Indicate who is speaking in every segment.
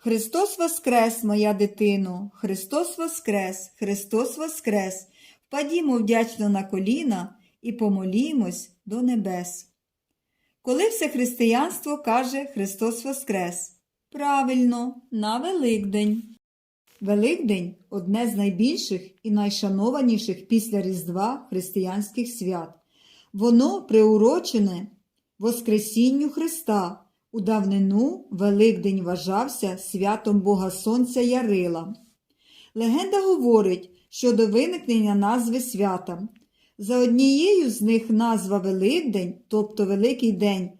Speaker 1: Христос Воскрес, моя дитино, Христос Воскрес, Христос Воскрес. Впадімо вдячно на коліна і помолімось до небес. Коли все християнство каже Христос Воскрес? Правильно, на Великдень. Великдень одне з найбільших і найшанованіших після Різдва християнських свят. Воно приурочене Воскресінню Христа. У давнину Великдень вважався святом Бога Сонця Ярила. Легенда говорить щодо виникнення назви свята. За однією з них назва Великдень, тобто Великий День,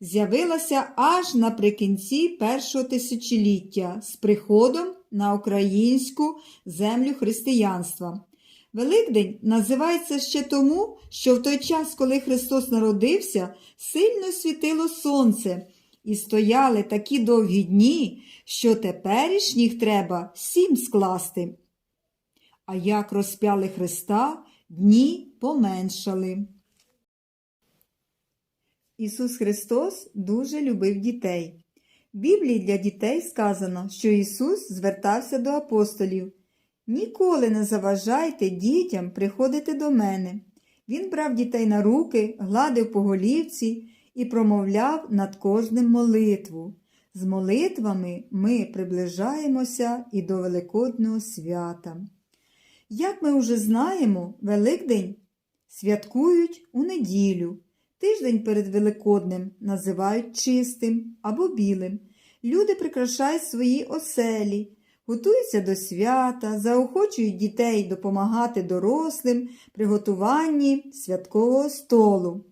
Speaker 1: з'явилася аж наприкінці першого тисячоліття з приходом на українську землю християнства. Великдень називається ще тому, що в той час, коли Христос народився, сильно світило сонце, і стояли такі довгі дні, що теперішніх треба сім скласти. А як розп'яли Христа, дні поменшали. Ісус Христос дуже любив дітей. В Біблії для дітей сказано, що Ісус звертався до апостолів. Ніколи не заважайте дітям приходити до мене. Він брав дітей на руки, гладив по голівці і промовляв над кожним молитву. З молитвами ми приближаємося і до Великодного свята. Як ми вже знаємо, Великдень святкують у неділю. Тиждень перед Великоднем називають чистим або білим. Люди прикрашають свої оселі, готуються до свята, заохочують дітей допомагати дорослим при готуванні святкового столу.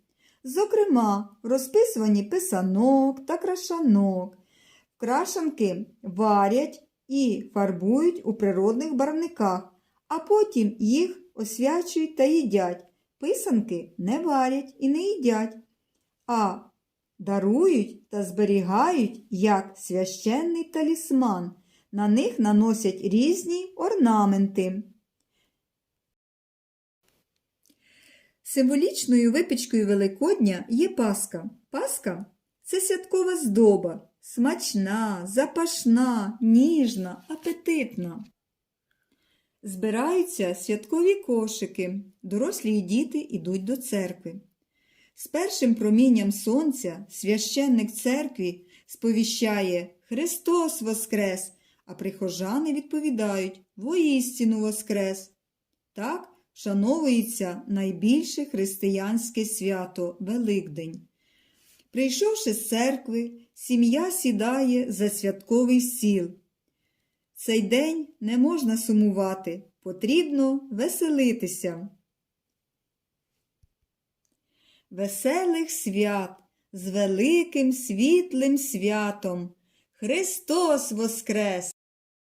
Speaker 1: Зокрема, в розписуванні писанок та крашанок. Крашанки варять і фарбують у природних барвниках, а потім їх освячують та їдять. Писанки не варять і не їдять, а дарують та зберігають як священний талісман. На них наносять різні орнаменти. Символічною випічкою Великодня є паска. Паска це святкова здоба, смачна, запашна, ніжна, апетитна. Збираються святкові кошики, дорослі і діти йдуть до церкви. З першим промінням сонця священник церкві сповіщає Христос Воскрес, а прихожани відповідають Воістину Воскрес. Так шановується найбільше християнське свято Великдень. Прийшовши з церкви, сім'я сідає за святковий стіл. Цей день не можна сумувати, потрібно веселитися. Веселих свят з великим світлим святом. Христос Воскрес!